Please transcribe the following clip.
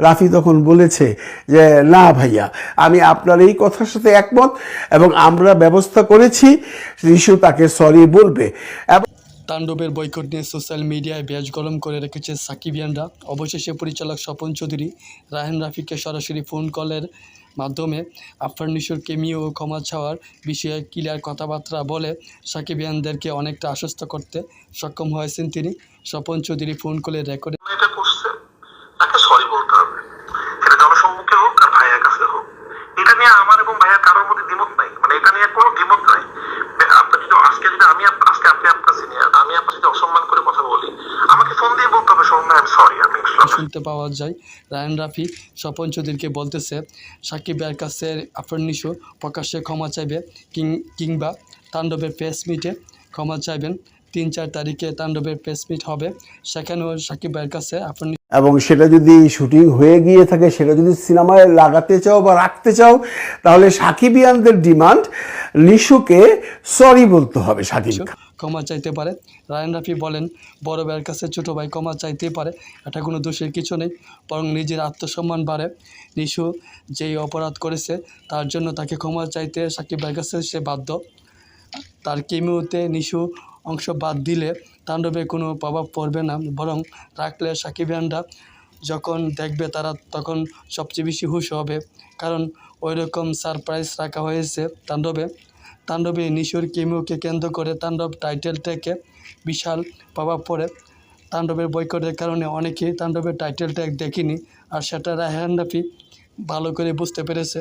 রাফি তখন বলেছে যে, না ভাইয়া, আমি আপনার এই কথার সাথে একমত এবং আমরা ব্যবস্থা করেছি। রিশু তাকে সরি বলবে। এবং তাণ্ডবের বৈকট নিয়ে সোশ্যাল মিডিয়ায় ব্যাজ গরম করে রেখেছে সাকিবিয়ানরা। অবশেষে পরিচালক স্বপন চৌধুরী রায়হান রাফিকে সরাসরি ফোন কলের মাধ্যমে আফরান নিশোর কেমিও ক্ষমা চাওয়ার বিষয়ে ক্লিয়ার কথাবার্তা বলে সাকিবিয়ানদেরকে অনেকটা আশ্বস্ত করতে সক্ষম হয়েছেন তিনি। স্বপন চৌধুরী ফোন কলে রেকর্ডে এটা করছে তাকে সরি বলতে হবে সেটা জনসম্মুখে হোক আর ভাইয়ার কাছে হোক এটা নিয়ে আমার এবং ভাইয়ার কারোর মধ্যে দ্বিমত নাই। মানে এটা নিয়ে কোনো দ্বিমত নাই। আপনার যদি আজকে যদি আমি আজকে আপনি আপনার সিনিয়র আমি আপনার যদি অসম্মান করে কথা বলি, আমাকে ফোন দিয়ে বলতে হবে শোন আমি সরি আমি শুনতে পাওয়া যায়। রায়ান রাফি, স্বপন চৌধুরীকে বলতেছে, সাকিব ভাইয়ের কাছে আফরান নিশো প্রকাশ্যে ক্ষমা চাইবে, কিং কিংবা তাণ্ডবের প্রেস মিটে ক্ষমা চাইবেন। তিন চার তারিখে তাণ্ডবের প্রেস মিট হবে। সেখানেও সাকিব ভাইয়ের কাছে আফরান এবং সেটা যদি শুটিং হয়ে গিয়ে থাকে সেটা যদি সিনেমায় লাগাতে চাও বা রাখতে চাও তাহলে সাকিবিয়ানদের ডিমান্ড নিশুকে সরি বলতে হবে সাকিব ক্ষমা চাইতে পারে। রায়ন রাফি বলেন বড় ভাইয়ের কাছে ছোটো ভাই ক্ষমা চাইতেই পারে এটা কোনো দোষের কিছু নেই বরং নিজের আত্মসম্মান বাড়ে। নিশু যেই অপরাধ করেছে তার জন্য তাকে ক্ষমা চাইতে সাকিব ভাইয়ের কাছে সে বাধ্য। তার কেমিওতে নিশু অংশ বাদ দিলে তাণ্ডবে কোনো প্রভাব পড়বে না। বরং রাখলে সাকিবিয়ানরা যখন দেখবে তারা তখন সবচেয়ে বেশি হুশ হবে। কারণ ওই রকম সারপ্রাইজ রাখা হয়েছে তাণ্ডবে। তাণ্ডবে নিশোর কেমিওকে কেন্দ্র করে তাণ্ডব টাইটেল থেকে বিশাল প্রভাব পড়ে। তাণ্ডবের বৈকটের কারণে অনেকেই তাণ্ডবের টাইটেল ট্যাগ দেখেনি আর সেটা রায়হান রাফি ভালো করে বুঝতে পেরেছে।